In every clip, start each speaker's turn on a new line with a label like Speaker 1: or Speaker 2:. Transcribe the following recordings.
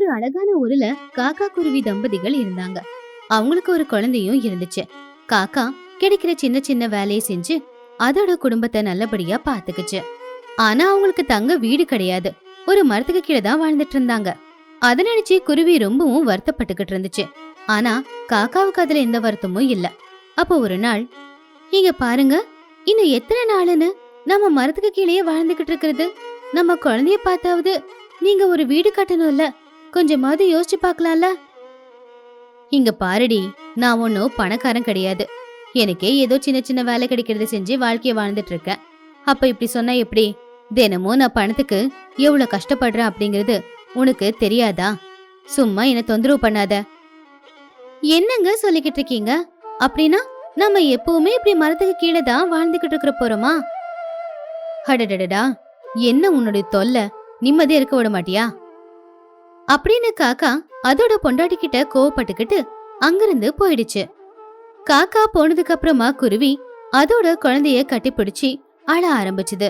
Speaker 1: ஒரு அழகான ஊர்ல காக்கா குருவி தம்பதிகள் இருந்தாங்க. அவங்களுக்கு ஒரு குழந்தையும் இருந்துச்சு. காக்கா கிடைக்கிற சின்ன சின்ன வேலையை செஞ்சு அதோட குடும்பத்தை நல்லபடியா பாத்துக்குச்சு. ஆனா அவங்களுக்கு தங்க வீடு கிடையாது. ஒரு மரத்துக்கு கீழே தான் வாழ்ந்துட்டு இருந்தாங்க. அத நினைச்சு குருவி ரொம்பவும் வருத்தப்பட்டுக்கிட்டு இருந்துச்சு. ஆனா காக்காவுக்கு அதுல எந்த வருத்தமும் இல்ல. அப்போ ஒரு நாள் இங்க பாருங்க இன்னும் எத்தனை நாளுன்னு நம்ம மரத்துக்கு கீழேயே வாழ்ந்துகிட்டு இருக்கிறது. நம்ம குழந்தைய பார்த்தாவது நீங்க ஒரு வீடு கட்டணும்ல கொஞ்சமாவது யோசிச்சு பார்க்கலாம்ல? இங்க பாருடி நான் ஒண்ணும் பணக்காரன் கிடையாது. எனக்கே ஏதோ சின்ன சின்ன வேலை கிடைக்கிறத செஞ்சு வாழ்க்கைய வாழ்ந்துட்டு இருக்கேன். அப்ப இப்படி சொன்னா எப்படி? தினமும் நான் பணத்துக்கு எவ்வளவு கஷ்டப்படுறேன் அப்படிங்கிறது உனக்கு தெரியாதா? சும்மா என்ன தொந்தரவு பண்ணாத. என்னங்க சொல்லிக்கிட்டு இருக்கீங்க? அப்படின்னா நம்ம எப்பவுமே இப்படி மரத்துக்கு கீழே தான் வாழ்ந்துகிட்டு இருக்கிற போறோமா? அடடடடா என்ன உன்னுடைய தொல்லை? நிம்மதியா இருக்க விட மாட்டியா? அப்படின்னு காக்கா அதோட பொண்டாட்டி கிட்ட கோவப்பட்டுக்கிட்டு அங்கிருந்து போயிடுச்சு. காக்கா போனதுக்கு அப்புறமா குருவி அதோட குழந்தைய கட்டிப்பிடிச்சு அழ ஆரம்பிச்சது.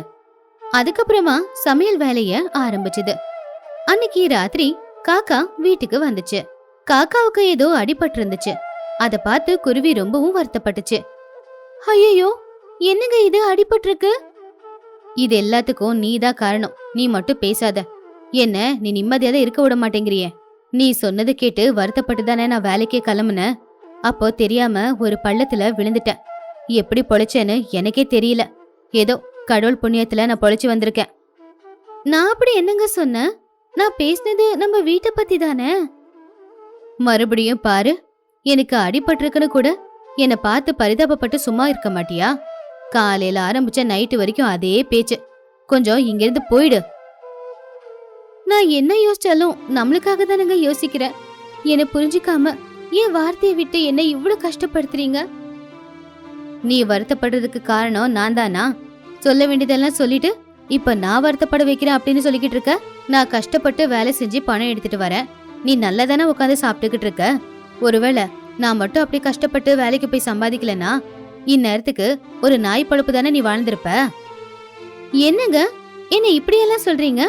Speaker 1: அதுக்கப்புறமா சமையல் வேலைய ஆரம்பிச்சது. அன்னைக்கு ராத்திரி காக்கா வீட்டுக்கு வந்துச்சு. காக்காவுக்கு ஏதோ அடிபட்டு இருந்துச்சு அத பார்த்து குருவி ரொம்பவும் வருத்தப்பட்டுச்சு. ஐயோ என்னங்க இது அடிபட்டிருக்கு? இது எல்லாத்துக்கும் நீதான் காரணம். நீ மட்டும் பேசாத. என்ன நீ நிம்மதியாக தான் இருக்க விட மாட்டேங்கிறியே. நீ சொன்னது கேட்டு வருத்தப்பட்டு தானே நான் வேலைக்கே கிளம்புனேன் அப்போ தெரியாம ஒரு பள்ளத்துல விழுந்துட்டேன். எப்படி பொழைச்சேன்னு எனக்கே தெரியல. ஏதோ கடவுள் புண்ணியத்துல நான் பொழைச்சி வந்திருக்கேன். நான் அப்படி என்னங்க சொன்னேன் நான் பேசினது நம்ம வீட்டை பத்தி தானே மறுபடியும் பாரு எனக்கு அடிபட்டிருக்குன்னு கூட என்னை பார்த்து பரிதாபப்பட்டு சும்மா இருக்க மாட்டியா? காலையில ஆரம்பிச்ச நைட்டு வரைக்கும் அதே பேச்சு. கொஞ்சம் இங்கிருந்து போயிடு. நான் என்ன யோசிச்சாலும் நம்மளுக்காக தானேங்க யோசிக்கிறேன். என்னை புரிஞ்சுக்காம ஏன் வார்த்தையை விட்டு என்ன இவ்வளவு கஷ்டப்படுத்துறீங்க? நீ வருத்தப்படுறதுக்கு காரணம் நான் தானா? சொல்ல வேண்டியதெல்லாம் சொல்லிட்டு இப்ப நான் வருத்தப்பட வைக்கிறேன் அப்படின்னு சொல்லிக்கிட்டு இருக்க? நான் கஷ்டப்பட்டு வேலை செஞ்சு பணம் எடுத்துட்டு வரேன். நீ நல்லதானே உட்காந்து சாப்பிட்டுக்கிட்டு இருக்க? ஒருவேளை நான் மட்டும் அப்படி கஷ்டப்பட்டு வேலைக்கு போய் சம்பாதிக்கலனா இந்நேரத்துக்கு ஒரு நாய் பழுப்பு தானே நீ வாழ்ந்திருப்ப? என்னங்க? என்ன இப்படியெல்லாம் சொல்றீங்க?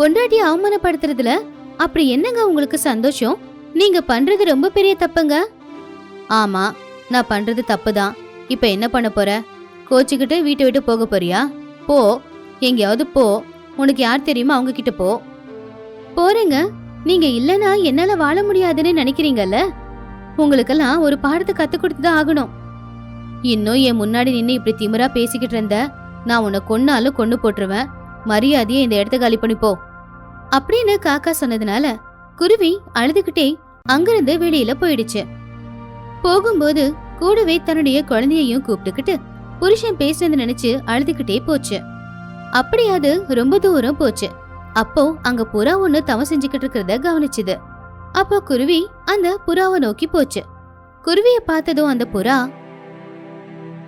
Speaker 1: பொண்டாட்டிய அவமானப்படுத்துறதுல அப்படி என்னங்க உங்களுக்கு சந்தோஷம்? நீங்க பண்றது ரொம்ப பெரிய தப்புங்க. ஆமா நான் பண்றது தப்புதான். இப்ப என்ன பண்ண போற? கோச்சுக்கிட்டு வீட்டை விட்டு போக போறியா? போ. எங்கேயாவது போ. உனக்கு யார் தெரியுமோ அவங்க கிட்ட போ. போறேங்க. நீங்க இல்லனா என்னால வாழ முடியாதுன்னு நினைக்கிறீங்கல்ல? உங்களுக்கெல்லாம் ஒரு பாடத்தை கத்து கொடுத்துதான் ஆகணும். இன்னும் என் முன்னாடி நின்று இப்படி திமிரா பேசிக்கிட்டு இருந்த நான் உன்னை கொன்னாலும் கொண்டு போட்டுருவேன். மரியாதையை இந்த இடத்த காலி பண்ணி போ அப்படின்னு காக்கா சொன்னதுனால குருவி அழுதுகிட்டே அங்கிருந்து வெளியில போயிடுச்சு. போகும்போது கூடவே தன்னுடைய குழந்தையையும் கூப்பிட்டுக்கிட்டு புருஷன் பேசுனது நினைச்சு அழுதுகிட்டே போச்சு. அப்படி அது ரொம்ப தூரம் போச்சு. அப்போ அங்க புறா ஒண்ணு தவம் செஞ்சுக்கிட்டு இருக்கிறத கவனிச்சுது. அப்போ குருவி அந்த புறாவை நோக்கி போச்சு. குருவிய பார்த்ததும் அந்த புறா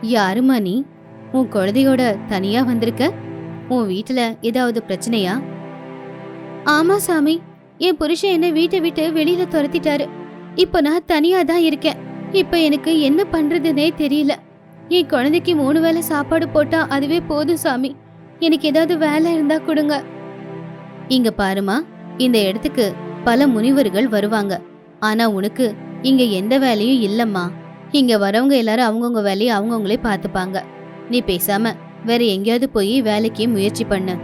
Speaker 1: யாருமா நீ? உன் குழந்தையோட தனியா வந்திருக்க? உன் வீட்டுல ஏதாவது பிரச்சனையா? ஆமா சாமி என் புருஷன் என்ன வீட்டை விட்டு வெளியில துரத்திட்டாரு. இப்போ நான் தனியா தான் இருக்கேன். இப்ப எனக்கு என்ன பண்றதுன்னே தெரியல. என் குழந்தைக்கு மூணு வேளை சாப்பாடு போட்டா அதுவே போதும் சாமி. எனக்கு ஏதாவது வேலை இருந்தா கொடுங்க. இங்க பாருமா இந்த இடத்துக்கு பல முனிவர்கள் வருவாங்க. ஆனா உனக்கு இங்க எந்த வேலையும் இல்லம்மா. இங்க வரவங்க எல்லாரும் அவங்கவுங்க வேலையை அவங்கவுங்களே பார்த்துப்பாங்க. நீ பேசாம வேற எங்கேயாவது போய் வேலைக்கு முயற்சி பண்ணு.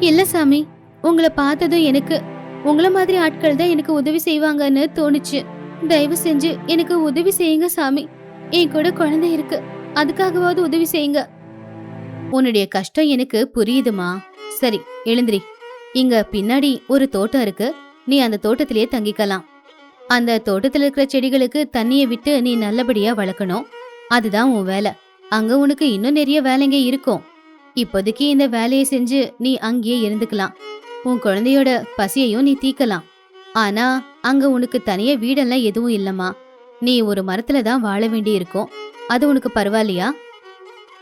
Speaker 1: இல்ல சாமி உங்களை பார்த்ததும் எனக்கு உங்கள மாதிரி ஆட்கள் தான் எனக்கு உதவி செய்வாங்கன்னு தோணுச்சு. தயவு செஞ்சு எனக்கு உதவி செய்யுங்க சாமி. என் கூட குழந்தை இருக்கு. அதுக்காகவாவது உதவி செய்யுங்க. உன்னுடைய கஷ்டம் எனக்கு புரியுதுமா? சரி எழுந்திரி. இங்க பின்னாடி ஒரு தோட்டம் இருக்கு. நீ அந்த தோட்டத்திலேயே தங்கிக்கலாம். அந்த தோட்டத்துல இருக்கிற செடிகளுக்கு தண்ணிய விட்டு நீ நல்லபடியா வளர்க்கணும். அதுதான் உன் வேலை. அங்க உனக்கு இன்னும் நிறைய வேலைங்க இருக்கும். இப்போதைக்கு இந்த வேலையை செஞ்சு நீ அங்கேயே இருந்துக்கலாம். உன் குழந்தையோட பசியையும் நீ தீக்கலாம் ஆனா அங்க உனக்கு தனியா வீடெல்லாம் எதுவும் இல்லம்மா. நீ ஒரு மரத்துல தான் வாழ வேண்டி இருக்கும் அது உனக்கு பரவாயில்லையா?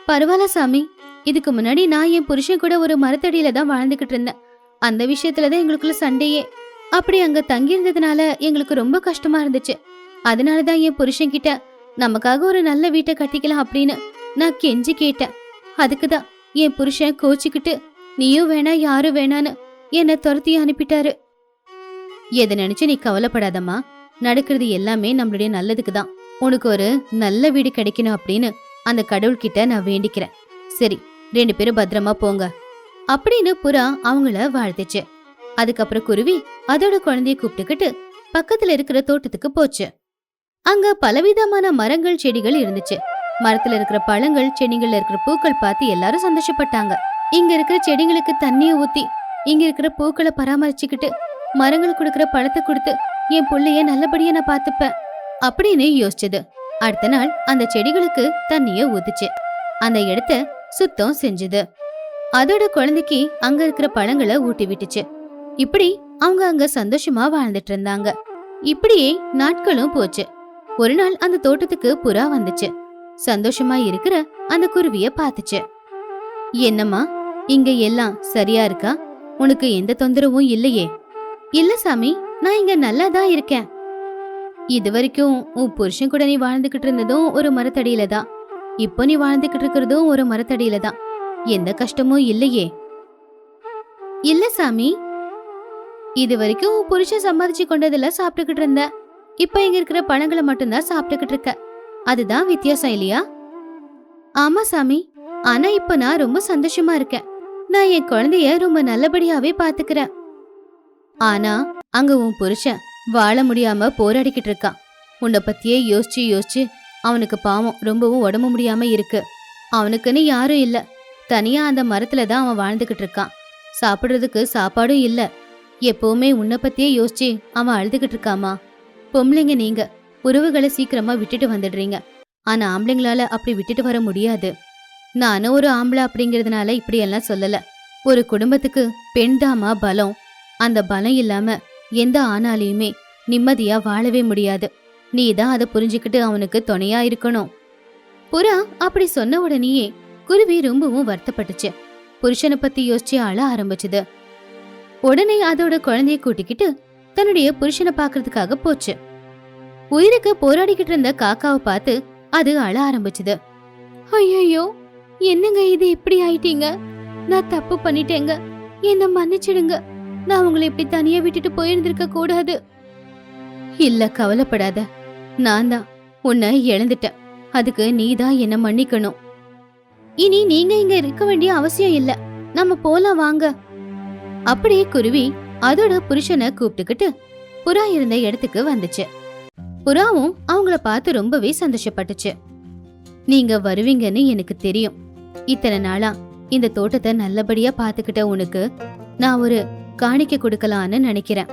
Speaker 1: பரவாயில்ல சாமி. இதுக்கு முன்னாடி நான் என் புருஷன் கூட ஒரு மரத்தடியில தான் வாழ்ந்துகிட்டு இருந்தேன். அந்த விஷயத்துல தான் எங்களுக்குள்ள சண்டையே. அப்படி அங்க தங்கி இருந்ததுனால எங்களுக்கு ரொம்ப கஷ்டமா இருந்துச்சு. அதனால தான் என் புருஷன் கிட்ட நமக்காக ஒரு நல்ல வீட்டை கட்டிக்கலாம் அப்படின்னு நான் கெஞ்சி கேட்டேன். அதுக்கு தான் என் புருஷன் கோச்சிக்கிட்டு நீயும் வேணா யாரும் வேணான்னு என்னை துரத்தி அனுப்பிட்டாரு. எதை நினைச்சு நீ கவலைப்படாதம்மா. நடக்கிறது எல்லாமே நம்மளுடைய நல்லதுக்கு தான் உனக்கு ஒரு நல்ல வீடு கிடைக்கணும் அப்படின்னு அந்த கடவுள்கிட்ட நான் வேண்டிக்கிறேன். சரி ரெண்டு பேரும் பத்திரமா போங்க. அப்படின்னு புறா அவங்கள வாழ்த்துச்சு. அதுக்கப்புறம் குருவி அதோட குழந்தைய கூப்பிட்டுக்கிட்டு பக்கத்துல இருக்கிற தோட்டத்துக்கு போச்சு. அங்க பலவிதமான மரங்கள் செடிகள் இருந்துச்சு. மரத்துல இருக்கிற பழங்கள் செடிகள்ல இருக்கிற பூக்கள் பார்த்து எல்லாரும் சந்தோஷப்பட்டாங்க. இங்க இருக்கிற செடிங்களுக்கு தண்ணிய ஊத்தி இங்க இருக்கிற பூக்களை பராமரிச்சுக்கிட்டு மரங்கள் கொடுக்கிற பழத்தை கொடுத்து என் புள்ளைய நல்லபடியா நான் பாத்துப்பேன் அப்படின்னு யோசிச்சது. அடுத்த நாள் அந்த செடிகளுக்கு தண்ணிய ஊத்துச்சு. அந்த இடத்த சுத்தம் செஞ்சது. அதோட குழந்தைக்கு அங்க இருக்கிற பழங்களை ஊட்டி விட்டுச்சு. இப்படி அவங்க அங்க சந்தோஷமா வாழ்ந்துட்டு இருந்தாங்க. இப்படியே நாட்களும் போச்சு. ஒரு நாள் அந்த தோட்டத்துக்கு புறா வந்துச்சு. சந்தோஷமா இருக்கிற அந்த குருவிய பாத்துச்சு என்னம்மா இங்க எல்லாம் சரியா இருக்கா? உனக்கு எந்த தொந்தரவும் இல்லையே. இல்ல சாமி நான் இங்க நல்லா தான் இருக்கேன். இது வரைக்கும் உன் புருஷன் கூட நீ வாழ்ந்துகிட்டு இருந்ததும் ஒரு மரத்தடியில தான். இப்போ நீ வாழ்ந்துகிட்டு இருக்கிறதும் ஒரு மரத்தடியில தான். எந்த கஷ்டமும் இல்லையே. இல்ல சாமி. இது வரைக்கும் உன் புருஷன் சம்பாதிச்சு கொண்டதுல சாப்பிட்டுக்கிட்டு இருந்த. இப்ப இங்க இருக்கிற பழங்களை மட்டும்தான் சாப்பிட்டுக்கிட்டு இருக்க. அதுதான் வித்தியாசம் இல்லையா? ஆமா சாமி. ஆனா இப்ப நான் ரொம்ப சந்தோஷமா இருக்கேன். நான் என் குழந்தைய ரொம்ப நல்லபடியாவே பாத்துக்கிறேன். ஆனா அங்க உன் புருஷன் வாழ முடியாம போராடிக்கிட்டு இருக்கான். உன்னை பத்தியே யோசிச்சு யோசிச்சு அவனுக்கு பாவம் ரொம்பவும் உடம்பு முடியாம இருக்கு. அவனுக்குன்னு யாரும் இல்ல. தனியா அந்த மரத்துல தான் அவன் வாழ்ந்துகிட்டு இருக்கான். சாப்பிடுறதுக்கு சாப்பாடும் இல்ல. எப்பவுமே உன்னை பத்தியே யோசிச்சு அவன் அழுதுகிட்டு இருக்காமா? பொம்பளைங்க நீங்க உறவுகளை சீக்கிரமா விட்டுட்டு வந்துடுறீங்க. ஆனா ஆம்பளைங்களால அப்படி விட்டுட்டு வர முடியாது. நானும் ஒரு ஆம்பளை அப்படிங்கறதுனால இப்படியெல்லாம் சொல்லல. ஒரு குடும்பத்துக்கு பெண்தாமா பலம். அந்த பலம் இல்லாம எந்த ஆணாலையுமே நிம்மதியா வாழவே முடியாது. நீ தான் அதை புரிஞ்சுக்கிட்டு அவனுக்கு துணையா இருக்கணும். புறா அப்படி சொன்ன உடனேயே குருவி ரொம்பவும் வருத்தப்பட்டுச்சு. புருஷனை பத்தி யோசிச்சு அழ ஆரம்பிச்சது. உடனே அதோட குழந்தைய கூட்டிக்கிட்டு தன்னுடைய புருஷனை பாக்குறதுக்காக போச்சு. உயிருக்கு போராடிக்கிட்டு இருந்த காக்காவை பார்த்து அது அழ ஆரம்பிச்சது. ஐயோ என்னங்க இது இப்படி ஆயிட்டீங்க? நான் தப்பு பண்ணிட்டேங்க. என்ன மன்னிச்சிடுங்க. நான் உங்களை இப்படி தனியா விட்டுட்டு போயிருந்திருக்க கூடாது. இல்ல கவலைப்படாத. நான் தான். உன்னை இழந்துட்டேன். அதுக்கு நீ தான் என்ன மன்னிக்கணும். இனி நீங்க இங்க இருக்க வேண்டிய அவசியம் இல்ல. நம்ம போலாம் வாங்க. அப்படியே குருவி அதோட புருஷனை கூப்பிட்டுக்கிட்டு புறா இருந்த இடத்துக்கு வந்துச்சு. புறாவும் அவங்கள பார்த்து ரொம்பவே சந்தோஷப்பட்டுச்சு. நீங்க வருவீங்கன்னு எனக்கு தெரியும். இத்தனை நாளா இந்த தோட்டத்தை நல்லபடியா பாத்துக்கிட்ட உனக்கு நான் ஒரு காணிக்கை கொடுக்கலான்னு நினைக்கிறேன்.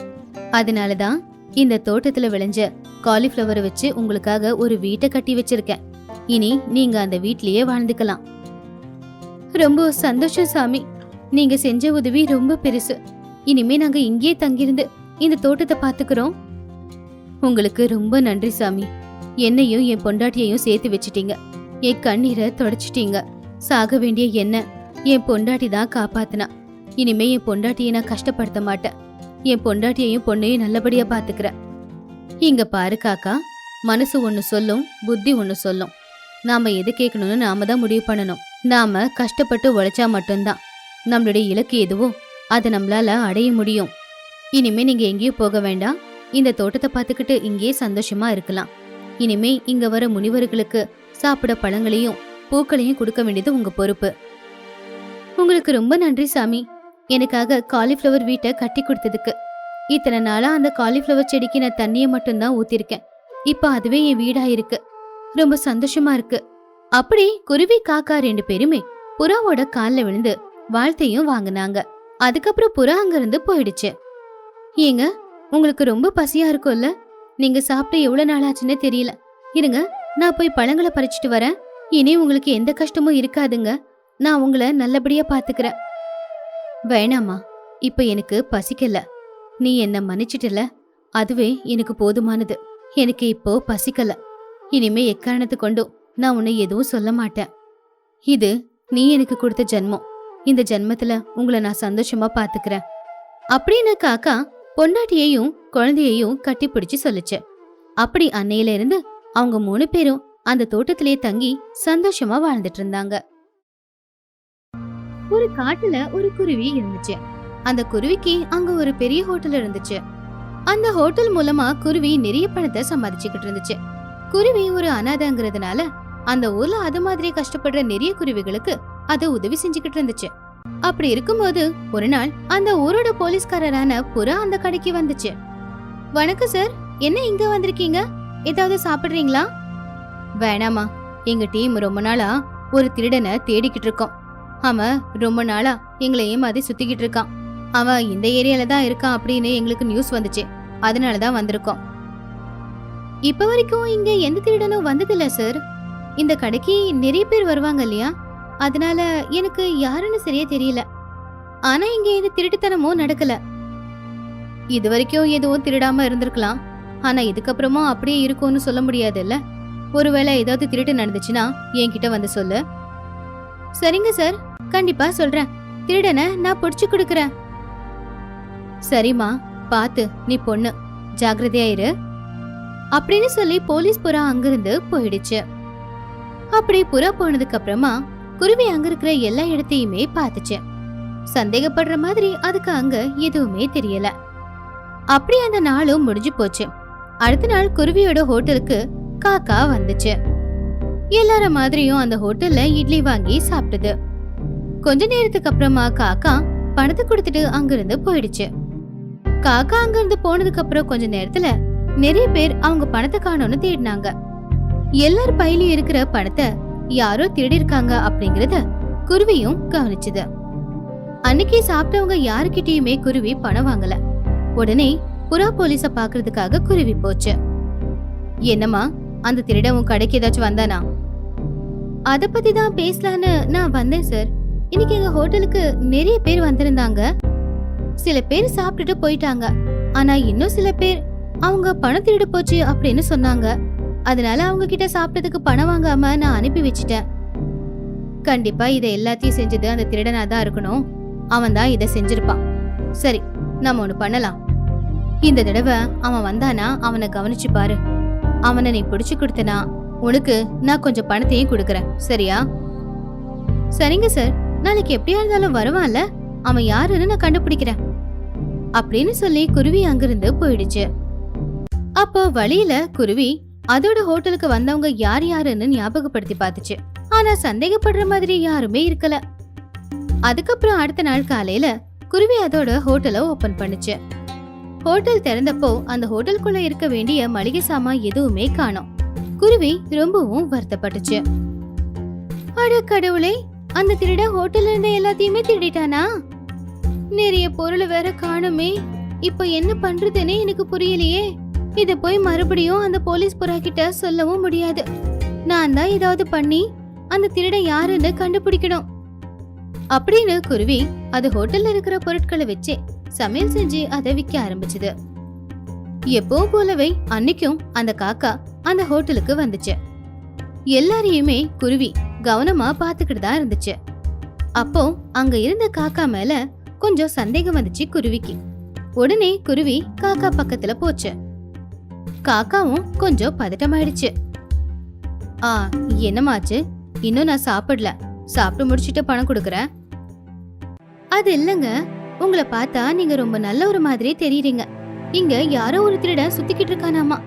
Speaker 1: அதனாலதான் இந்த தோட்டத்துல விளைஞ்ச காலிஃப்ளவரை வச்சு உங்களுக்காக ஒரு வீட்டை கட்டி வச்சிருக்கேன். இனி நீங்க அந்த வீட்லயே வாழ்ந்துக்கலாம். ரொம்ப சந்தோஷம் சாமி. நீங்க செஞ்ச உதவி ரொம்ப பெருசு. இனிமே நாங்க இங்கேயே தங்கியிருந்து இந்த தோட்டத்தை பாத்துக்கிறோம் உங்களுக்கு ரொம்ப நன்றி சாமி. என்னையும் என் பொண்டாட்டியையும் சேர்த்து வச்சிட்டீங்க. என் கண்ணீரை தொடச்சிட்டீங்க. சாக வேண்டிய என்ன? என் பொண்டாட்டி தான் காப்பாத்தினா. இனிமே என் பொண்டாட்டியை நான் கஷ்டப்படுத்த மாட்டேன். என் பொண்டாட்டியையும் பொண்ணையும் நல்லபடியா பாத்துக்கிறேன். இங்க பாரு காக்கா மனசு ஒன்று சொல்லும் புத்தி ஒன்று சொல்லும். நாம எது கேட்கணும்னு நாம தான் முடிவு பண்ணணும். நாம கஷ்டப்பட்டு உழைச்சா மட்டும்தான். நம்மளுடைய இலக்கு எதுவோ அதை நம்மளால அடைய முடியும். இனிமே நீங்க எங்கேயும் போக வேண்டாம். இந்த தோட்டத்தை பார்த்துக்கிட்டு இங்கேயே சந்தோஷமா இருக்கலாம். இனிமே இங்க வர முனிவர்களுக்கு சாப்பிட பழங்களையும் பூக்களையும் கொடுக்க வேண்டியது உங்க பொறுப்பு. உங்களுக்கு ரொம்ப நன்றி சாமி. எனக்காக காலிஃப்ளவர் வீட்டை கட்டி கொடுத்ததுக்கு. இத்தனை நாளா அந்த காலிஃப்ளவர் செடிக்கு நான் தண்ணியை மட்டும்தான் ஊத்திருக்கேன். இப்ப அதுவே என் வீடா இருக்கு ரொம்ப சந்தோஷமா இருக்கு. அப்படி குருவி காக்கா ரெண்டு பேருமே புறாவோட கால்ல விழுந்து வாழ்த்தையும் வாங்குனாங்க. அதுக்கப்புறம் புறா அங்கிருந்து போயிடுச்சு. ஏங்க உங்களுக்கு ரொம்ப பசியா இருக்கும்ல? நீங்க சாப்பிட்டு எவ்வளவு நாள் ஆச்சுன்னே தெரியல. இருங்க நான் போய் பழங்களை பறிச்சுட்டு வரேன். இனி உங்களுக்கு எந்த கஷ்டமும் இருக்காதுங்க. நான் உங்களை நல்லபடியா பாத்துக்கிறேன். வேணாமா இப்ப எனக்கு பசிக்கல. நீ என்ன மன்னிச்சிட்டல? அதுவே எனக்கு போதுமானது. எனக்கு இப்போ பசிக்கல. இனிமே எக்காரணத்து கொண்டும் நான் உன்னை எதுவும் சொல்ல மாட்டேன். இது நீ எனக்கு கொடுத்த ஜென்மம். இந்த ஜென்மத்துல உங்களை நான் சந்தோஷமா பாத்துக்கிறேன். அப்படின்னு காக்கா பொண்டாட்டியையும் குழந்தையையும் கட்டி பிடிச்சு சொல்லுச்சு. அப்படி அன்னையில இருந்து அவங்க மூணு பேரும் அந்த தோட்டத்திலேயே தங்கி சந்தோஷமா வாழ்ந்துட்டு இருந்தாங்க ஒரு காட்டுல ஒரு குருவி இருந்துச்சு. அந்த குருவிக்கு அங்க ஒரு பெரிய ஹோட்டல் இருந்துச்சு. அந்த ஹோட்டல் மூலமா குருவி நிறைய பணத்தை சம்பாதிச்சுக்கிட்டு இருந்துச்சு. குருவி ஒரு அனாதைங்கிறதுனால அந்த ஊர்ல அது மாதிரி கஷ்டப்படுற நிறைய குருவிகளுக்கு அது உதவி செஞ்சுக்கிட்டு இருந்துச்சு. அப்படி இருக்கும்போது ஒரு நாள் அந்த ஊரோட போலீஸ்காரரான புறா அந்த கடைக்கு வந்துச்சு. வணக்கம் சார் என்ன இங்க வந்திருக்கீங்க? ஏதாவது சாப்பிடுறீங்களா? வேணாமா எங்க டீம் ரொம்ப நாளா ஒரு திருடனை தேடிக்கிட்டு இருக்கோம். அவன் ரொம்ப நாளா எங்களை ஏமாதி சுத்திக்கிட்டு இருக்கான். அவன் இந்த ஏரியால தான் இருக்கான் அப்படின்னு எங்களுக்கு நியூஸ் வந்துச்சு. அதனால தான் வந்திருக்கோம். இப்ப வரைக்கும் இங்க எந்த திருடனும் வந்ததில்ல சார் இந்த கடைக்கு நிறைய பேர் வருவாங்க இல்லையா? அதனால எனக்கு யாருன்னு சரியா தெரியல. ஆனா இங்க எந்த திருட்டுத்தனமும் நடக்கல. இது வரைக்கும் எதுவும் திருடாம இருந்திருக்கலாம். ஆனா இதுக்கப்புறமும் அப்படியே இருக்கும்னு சொல்ல முடியாதுல்ல? ஒருவேளை ஏதாவது திருட்டு நடந்துச்சுன்னா என்கிட்ட வந்து சொல்லு. சரிங்க சார். கண்டிப்பா சொல்றேன். திருடனை நான் பிடிச்சு கொடுக்கறேன். சரிம்மா பாத்து நீ பொண்ணு. ஜாக்கிரதையா இரு. அப்படின்னு சொல்லி போலீஸ் புறா அங்கிருந்து போயிடுச்சு. அப்படி புறா போனதுக்கு அப்புறமா குருவி அங்க இருக்கிற எல்லா இடத்தையுமே பார்த்துச்சு. சந்தேகப்படுற மாதிரி அதுக்கு அங்க எதுவுமே தெரியல. அப்படி அந்த நாளும் முடிஞ்சு போச்சு. அடுத்த நாள் குருவியோட ஹோட்டலுக்கு காக்கா வந்துச்சு. எல்லார மாதிரியும் அந்த ஹோட்டல்ல இட்லி வாங்கி சாப்பிட்டது. கொஞ்ச நேரத்துக்கு அப்புறமா காக்கா பணத்தை கொடுத்துட்டு அங்கிருந்து போயிடுச்சு. காக்கா அங்கிருந்து போனதுக்கு அப்புறம் கொஞ்ச நேரத்துல நிறைய பேர் அவங்க பணத்தை காணோம்னு தேடினாங்க. எல்லார் பையிலும் இருக்கிற பணத்தை யாரோ திருடி இருக்காங்க அப்படிங்கறத குருவியும் கவனிச்சது. அன்னைக்கு சாப்பிட்டவங்க யாருக்கிட்டயுமே குருவி பணம் வாங்கல. உடனே புறா போலீஸ பாக்குறதுக்காக குருவி போச்சு. என்னம்மா அந்த திருடன் உன் கடைக்கு ஏதாச்சும் வந்தானா? அத பத்தி தான் பேசலான்னு நான் வந்தேன் சார் இன்னைக்கு எங்க ஹோட்டலுக்கு நிறைய பேர் வந்திருந்தாங்க. சில பேர் சாப்பிட்டுட்டு போயிட்டாங்க. ஆனா இன்னும் சில பேர் அவங்க பணம் திருடு போச்சு அப்படின்னு சொன்னாங்க. அதனால அவங்க கிட்ட சாப்பிட்டதுக்கு பணம் வாங்காம நான் அனுப்பி வச்சிட்டேன். கண்டிப்பா இதை எல்லாத்தையும் செஞ்சது அந்த திருடனா தான் இருக்கணும். அவன் தான் இதை செஞ்சிருப்பான். சரி நம்ம ஒண்ணு பண்ணலாம். இந்த தடவை அவன் வந்தானா அவனை கவனிச்சு பாரு. அவனை நீ பிடிச்சு கொடுத்தனா உனக்கு நான் கொஞ்சம் பணத்தையும் கொடுக்குறேன். சரியா? சரிங்க சார் நாளைக்கு எப்படியா இருந்தாலும் வருவான்ல? அவன் யாருன்னு நான் கண்டுபிடிக்கிறேன். அப்படின்னு சொல்லி குருவி அங்கிருந்து போயிடுச்சு. அப்போ வழியில குருவி அதோட ஹோட்டலுக்கு வந்தவங்க யார் யாருன்னு ஞாபகப்படுத்தி பார்த்துச்சு. ஆனா சந்தேகப்படுற மாதிரி யாருமே இருக்கல. அதுக்கப்புறம் அடுத்த நாள் காலையில குருவி அதோட ஹோட்டலை ஓபன் பண்ணுச்சு. ஹோட்டல் திறந்தப்போ அந்த ஹோட்டலுக்குள்ள இருக்க வேண்டிய மளிகை சாமான் எதுவுமே காணோம். குருவி ரொம்பவும் வருத்தப்பட்டுச்சு. அட கடவுளே அந்த திருட ஹோட்டல்ல இருந்த எல்லாத்தையுமே திருடிட்டானா? நிறைய பொருள் வேற காணுமே இப்போ என்ன பண்றதுன்னே எனக்கு புரியலையே. இத போய் மறுபடியும் அந்த போலீஸ் புறா கிட்ட சொல்லவும் முடியாது. நான் தான் ஏதாவது பண்ணி அந்த திருட யாருன்னு கண்டுபிடிக்கணும். அப்படின்னு குருவி அது ஹோட்டல்ல இருக்கிற பொருட்களை வச்சு சமையல் செஞ்சு அதை விற்க ஆரம்பிச்சது. எப்பவும் போலவே அன்னைக்கும் அந்த காக்கா அந்த ஹோட்டலுக்கு வந்துச்சு. எல்லாரையுமே குருவி கவனமா பாத்துக்கிட்டு தான் இருந்துச்சு. அப்போ அங்க இருந்த காக்கா மேல கொஞ்சம் சந்தேகம் வந்துச்சு குருவிக்கு. உடனே குருவி காக்கா பக்கத்துல போச்சு. காக்காவும் கொஞ்சம் பதட்டமாயிடுச்சு. ஆ என்னமாச்சு? இன்னும் நான் சாப்பிடல. சாப்பிட்டு முடிச்சிட்டு பணம் கொடுக்கறேன். அது இல்லங்க. உங்களை பார்த்தா நீங்க ரொம்ப நல்ல ஒரு மாதிரி தெரியுறீங்க. இங்க யாரோ ஒரு திருடன் சுத்திக்கிட்டு இருக்கானாமா.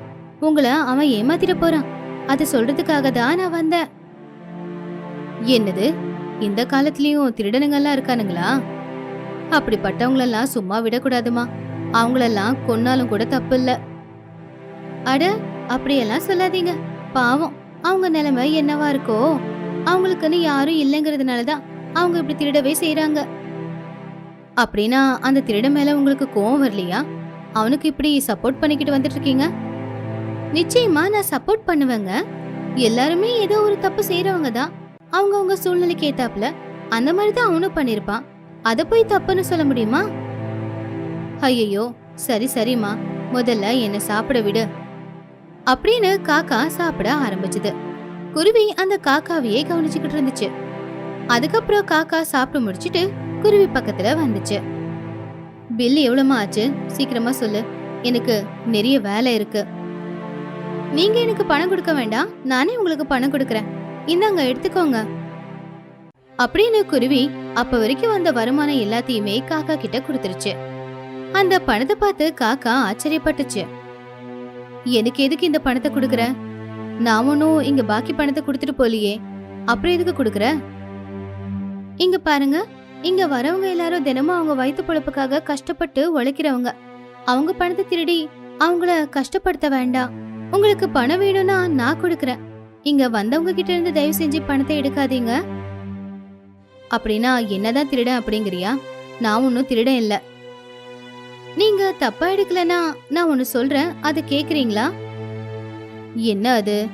Speaker 1: உங்களை அவன் ஏமாத்திட போறான். அதை சொல்றதுக்காக தான் நான் வந்தேன். என்னது? இந்த காலத்துலயும் திருடனுங்கெல்லாம் இருக்கானுங்களா? அப்படிப்பட்டவங்களெல்லாம் சும்மா விடக்கூடாதுமா. அவங்களெல்லாம் கொன்னாலும் கூட தப்பு இல்ல. அட அப்படியெல்லாம் சொல்லாதீங்க. பாவம் அவங்க நிலைமை என்னவா இருக்கோ அவங்களுக்குன்னு யாரும் இல்லைங்கிறதுனால தான் அவங்க இப்படி திருடவே செய்யறாங்க அப்படின்னா அந்த திருட மேல உங்களுக்கு கோவம் வரலையா? அவனுக்கு இப்படி சப்போர்ட் பண்ணிக்கிட்டு வந்துட்டு இருக்கீங்க நிச்சயமா நான் சப்போர்ட் பண்ணுவேங்க. எல்லாருமே ஏதோ ஒரு தப்பு செய்யறவங்க தான். அவங்கவங்க சூழ்நிலைக்கு ஏத்தாப்புல அந்த மாதிரி தான் அவனும் பண்ணிருப்பான். அதை போய் தப்புன்னு சொல்ல முடியுமா? ஐயையோ சரி சரிம்மா. முதல்ல என்ன சாப்பிட விடு. அப்படின்னு காக்கா சாப்பிட ஆரம்பிச்சது. குருவி அந்த காக்காவையே கவனிச்சுக்கிட்டு இருந்துச்சு. அதுக்கப்புறம் காக்கா சாப்பிட்டு முடிச்சிட்டு குருவி பக்கத்துல வந்துச்சு. பில் எவ்வளவுமா ஆச்சு? சீக்கிரமா சொல்லு. எனக்கு நிறைய வேலை இருக்கு. நீங்க எனக்கு பணம் கொடுக்க வேண்டாம். நானே உங்களுக்கு பணம் கொடுக்கறேன். இந்தாங்க எடுத்துக்கோங்க. அப்படின்னு குருவி அப்ப வரைக்கும் வந்த வருமானம் எல்லாத்தையுமே காக்கா கிட்ட கொடுத்துருச்சு. அந்த பணத்தை பார்த்து காக்கா ஆச்சரியப்பட்டுச்சு. எனக்கு எதுக்கு இந்த பணத்தை கொடுக்குற? நான் ஒன்றும் இங்க பாக்கி பணத்தை கொடுத்துட்டு போலியே. அப்புறம் எதுக்கு கொடுக்குற? இங்க பாருங்க. இங்க வரவங்க எல்லாரும் தினமும் அவங்க வயிற்று பொழப்புக்காக கஷ்டப்பட்டு உழைக்கிறவங்க. அவங்க பணத்தை திருடி அவங்கள கஷ்டப்படுத்த வேண்டாம். உங்களுக்கு பணம் வேணும்னா நான் கொடுக்கறேன். இங்க வந்தவங்க கிட்ட இருந்து தயவு செஞ்சு பணத்தை எடுக்காதீங்க. அப்படின்னா என்னதான் திருடன் அப்படிங்கிறியா? நான் ஒன்னும் திருடன் இல்ல. நீங்க தப்பா எடுக்கலனா நான் ஒன்னு சொல்றேன். அது கேக்குறீங்களா? என்ன அது?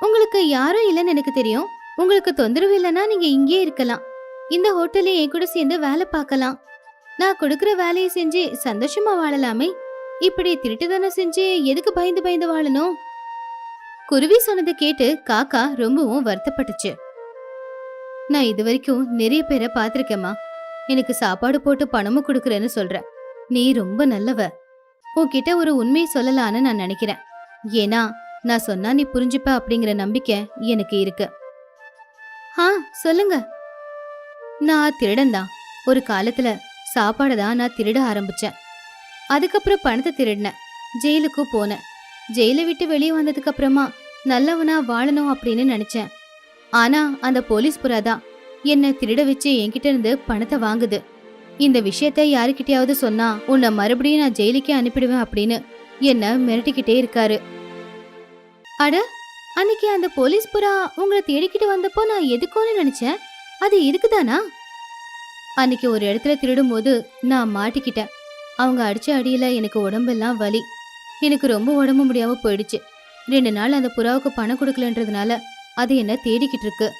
Speaker 1: உங்களுக்கு யாரும் இல்லைன்னு எனக்கு தெரியும். உங்களுக்கு தொந்தரவு இல்லைன்னா நீங்க இங்கேயே இருக்கலாம். இந்த ஹோட்டல்ல என் கூட சேர்ந்து வேலை பார்க்கலாம். நான் கொடுக்கற வேலையை செஞ்சு சந்தோஷமா வாழலாமே. இப்படி திருட்டுத்தனம் செஞ்சு எதுக்கு பயந்து பயந்து வாழணும்? குருவி சொன்னதை கேட்டு காக்கா ரொம்பவும் வருத்தப்பட்டுச்சு. நான் இது வரைக்கும் நிறைய பேரை பார்த்திருக்கேம்மா. எனக்கு சாப்பாடு போட்டு பணமும் கொடுக்குறேன்னு சொல்ற. நீ ரொம்ப நல்லவ. உன்கிட்ட ஒரு உண்மையை சொல்லலான்னு நான் நினைக்கிறேன். ஏன்னா நான் சொன்னா நீ புரிஞ்சுப்ப அப்படிங்கிற நம்பிக்கை எனக்கு இருக்கு. ஆ சொல்லுங்க. நான் திருடன் தான். ஒரு காலத்துல சாப்பாடை தான் நான் திருட ஆரம்பிச்சேன். அதுக்கப்புறம் பணத்தை திருடினேன். ஜெயிலுக்கு போனேன். ஜெயிலை விட்டு வெளியே வந்ததுக்கு அப்புறமா நல்லவனா வாழணும் அப்படின்னு நினைச்சேன். ஆனா அந்த போலீஸ் புறா தான் என்ன திருட வச்சு என்கிட்ட இருந்து பணத்தை வாங்குது. இந்த விஷயத்த யாருக்கிட்டயாவது சொன்னா உன்னை மறுபடியும் நான் ஜெயிலுக்கே அனுப்பிடுவேன் அப்படின்னு என்ன மிரட்டிக்கிட்டே இருக்காரு. அட அன்னைக்கு அந்த போலீஸ் புறா உங்களை தேடிக்கிட்டு வந்தப்போ நான் எதுக்கோன்னு நினைச்சேன்? அது இதுக்குதானா? அன்னைக்கு ஒரு இடத்துல திருடும் போது நான் மாட்டிக்கிட்டேன். அவங்க அடிச்ச அடியில எனக்கு உடம்பெல்லாம் வலி. எனக்கு ரொம்ப உடம்பு முடியாம போயிடுச்சு. ரெண்டு நாள் அந்த புறாவுக்கு பணம் கொடுக்கலன்றதுனால அது என்ன தேடிக்கிட்டு இருக்கு.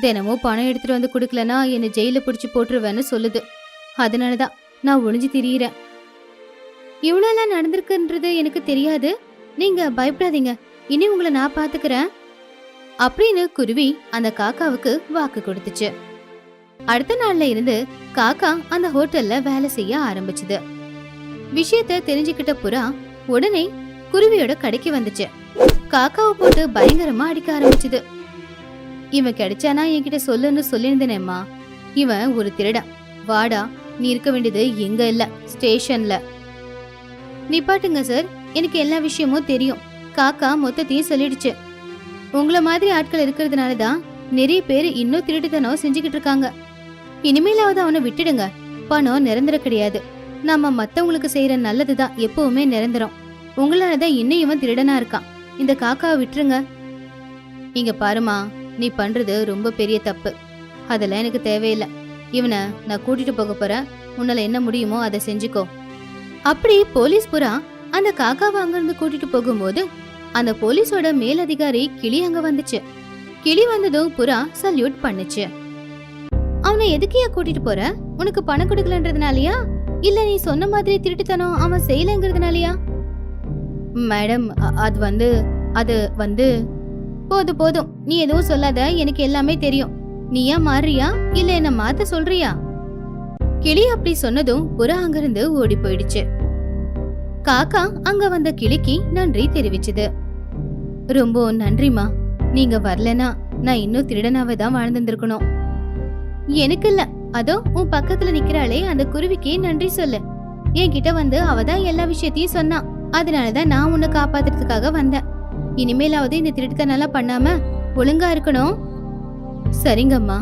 Speaker 1: தினமும் பணம் எடுத்துட்டு வந்து கொடுக்கலனா என்னை ஜெயில பிடிச்சி போட்டுருவேன்னு சொல்லுது. அதனாலதான் நான் ஒளிஞ்சு திரியிறேன். இவ்வளோலாம் நடந்திருக்குன்றது எனக்கு தெரியாது. நீங்க பயப்படாதீங்க. இனி உங்களை நான் பாத்துக்கிறேன். அப்படின்னு குருவி அந்த காக்காவுக்கு வாக்கு கொடுத்துச்சு. அடுத்த நாள்ல இருந்து காக்கா அந்த ஹோட்டல்ல வேலை செய்ய ஆரம்பிச்சது. விஷயத்த தெரிஞ்சுக்கிட்ட புறா உடனே குருவியோட கடைக்கு வந்துச்சு. காக்காவை போட்டு பயங்கரமா அடிக்க ஆரம்பிச்சது. இவன் கிடைச்சானா என்கிட்ட சொல்லுன்னு சொல்லியிருந்தேனேம்மா. இவன் ஒரு திருடன் வாடா நீ இருக்க வேண்டியது எங்க இல்ல ஸ்டேஷன்ல. நிப்பாட்டுங்க சார். எனக்கு எல்லா விஷயமும் தெரியும். காக்கா மொத்தத்தையும் சொல்லிடுச்சு. உங்கள மாதிரி ஆட்கள் இருக்கிறதுனால தான் நிறைய பேர் இன்னும் திருட்டுத்தனம் செஞ்சுக்கிட்டு இருக்காங்க. இனிமேலாவது அவனை விட்டுடுங்க. பணம் நிரந்தர கிடையாது. நம்ம மத்தவங்களுக்கு செய்யற நல்லதுதான் எப்பவுமே நிரந்தரம். உங்களாலதான் இன்னும் இவன் திருடனா இருக்கான். இந்த காக்காவை விட்டுருங்க. இங்க பாருமா நீ பண்றது ரொம்ப பெரிய தப்பு. அதெல்லாம் எனக்கு தேவையில்லை. இவனை நான் கூட்டிட்டு போக போறேன். உன்னால என்ன முடியுமோ அதை செஞ்சுக்கோ. அப்படி போலீஸ் புறா அந்த காக்காவை அங்கிருந்து கூட்டிட்டு போகும்போது அந்த போலீஸோட மேலதிகாரி கிளி அங்க வந்துச்சு. கிளி வந்ததும் புறா சல்யூட் பண்ணுச்சு. அவனை எதுக்கையா கூட்டிட்டு போற? உனக்கு பணம் கொடுக்கலன்றதுனாலயா? இல்ல நீ சொன்ன மாதிரி திருட்டுத்தனம் அவன் செய்யலங்கிறதுனாலயா? மேடம் அது வந்து அது வந்து போதும் போதும். நீ எதுவும் சொல்லாத. எனக்கு எல்லாமே தெரியும். நீயா மாறுறியா? இல்ல என்ன மாத்த சொல்றியா? கிளி அப்படி சொன்னதும் புறா அங்கிருந்து ஓடி போயிடுச்சு. காக்கா அங்க வந்த கிளிக்கு நன்றி தெரிவிச்சது. ரொம்ப நன்றிம்மா. நீங்க வரலனா நான் இன்னும் திருடனாவே தான் வாழ்ந்திருந்திருக்கணும். எனக்கு இல்ல அதோ உன் பக்கத்துல நிக்கிறாளே அந்த குருவிக்கு நன்றி சொல்லு. என்கிட்ட வந்து அவ தான் எல்லா விஷயத்தையும் சொன்னா. அதனாலதான் நான் உன்னை காப்பாத்துறதுக்காக வந்தேன். இனிமேலாவது இந்த திருட்டுத்தனால பண்ணாம ஒழுங்கா இருக்கணும். சரிங்கம்மா.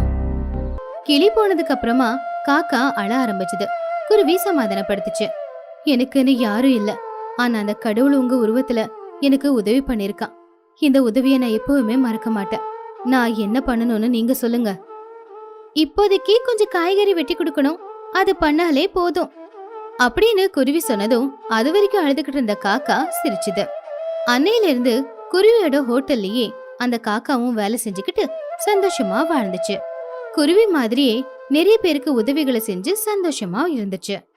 Speaker 1: கிளி போனதுக்கு அப்புறமா காக்கா அழ ஆரம்பிச்சது. குருவி சமாதானப்படுத்துச்சு. எனக்குன்னு யாரும் இல்ல. ஆனா அந்த கடவுள் உங்க உருவத்துல எனக்கு உதவி பண்ணிருக்கான் இந்த உதவியை நான் எப்பவுமே மறக்க மாட்டேன். நான் என்ன பண்ணணும்னு நீங்க சொல்லுங்க. இப்போதைக்கு கொஞ்சம் காய்கறி வெட்டி கொடுக்கணும். அது பண்ணாலே போதும். அப்படின்னு குருவி சொன்னதும் அது வரைக்கும் அழுதுகிட்டு இருந்த காக்கா சிரிச்சுது. அன்னையில இருந்து குருவியோட ஹோட்டல்லையே அந்த காக்காவும் வேலை செஞ்சுக்கிட்டு சந்தோஷமா வாழ்ந்துச்சு. குருவி மாதிரியே நிறைய பேருக்கு உதவிகளை செஞ்சு சந்தோஷமா இருந்துச்சு.